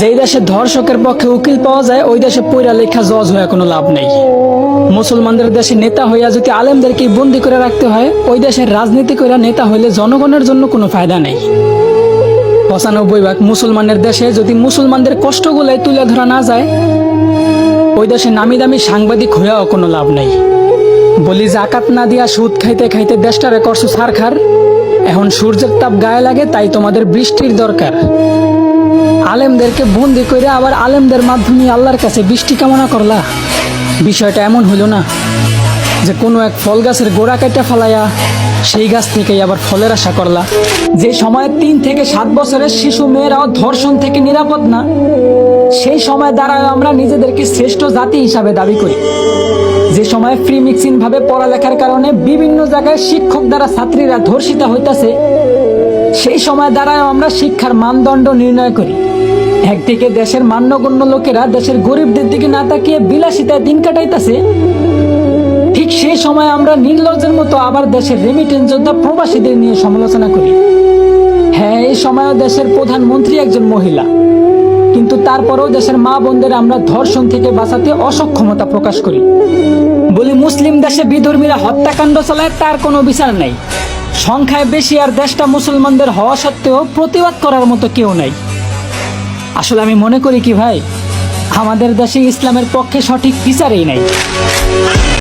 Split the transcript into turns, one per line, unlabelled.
যেই দেশে ধর্ষকের পক্ষে উকিল পাওয়া যায়, ওই দেশে পৈরা লেখা জজ হয়ে কোনো লাভ নেই। মুসলমানদের দেশে নেতা হইয়া যদি আলেমদেরকে বন্দি করে রাখতে হয়, ওই দেশের রাজনীতি করে নেতা হইলে জনগণের জন্য কোনো ফায়দা নেই। পঁচানব্বই ভাগ মুসলমানের দেশে যদি মুসলমানদের কষ্টগুলোই তুলে ধরা না যায়, ওই দেশে নামি দামি সাংবাদিক হইয়াও কোনো লাভ নেই। বলি, জাকাত না দিয়া সুদ খাইতে খাইতে দেশটারে করছ সারখার। এখন সূর্যের তাপ গায়ে লাগে, তাই তোমাদের বৃষ্টির দরকার। আলেমদেরকে বন্দি করে আবার আলেমদের মাধ্যমে আল্লাহর কাছে বৃষ্টি কামনা করলা। বিষয়টা এমন হলো না যে কোনো এক ফল গাছের গোড়া কেটে ফেলাইয়া সেই গাছ থেকেই আবার ফলের আশা করলা। যে সময় তিন থেকে সাত বছরের শিশু মেয়েরাও ধর্ষণ থেকে নিরাপদ না, সেই সময় দ্বারাও আমরা নিজেদেরকে শ্রেষ্ঠ জাতি হিসাবে দাবি করি। যে সময় ফ্রি মিক্সিং ভাবে পড়ালেখার কারণে বিভিন্ন জায়গায় শিক্ষক দ্বারা ছাত্রীরা ধর্ষিত হইতাছে, সেই সময় দ্বারাও আমরা শিক্ষার মানদণ্ড নির্ণয় করি। একদিকে দেশের মান্যগণ্য লোকেরা দেশের গরিবদের দিকে না তাকিয়ে বিলাসিতায় দিন কাটাইতাছে, ঠিক সেই সময় আমরা নির্লজ্জের মতো আবার দেশের রেমিটেন্স যোদ্ধা প্রবাসীদের নিয়ে সমালোচনা করি। হ্যাঁ এই সময়ও দেশের প্রধানমন্ত্রী একজন মহিলা। কিন্তু তারপরেও দেশের মা বোনদের আমরা ধর্ষণ থেকে বাঁচাতে অসক্ষমতা প্রকাশ করি। বলি মুসলিম দেশে বিধর্মীরা হত্যাকাণ্ড চালায়, তার কোনো বিচার নেই। সংখ্যায় বেশি আর দেশটা মুসলমানদের হওয়া সত্ত্বেও প্রতিবাদ করার মতো কেউ নাই। আসলে আমি মনে করি কি ভাই, আমাদের দেশে ইসলামের পক্ষে সঠিক বিচারই নাই।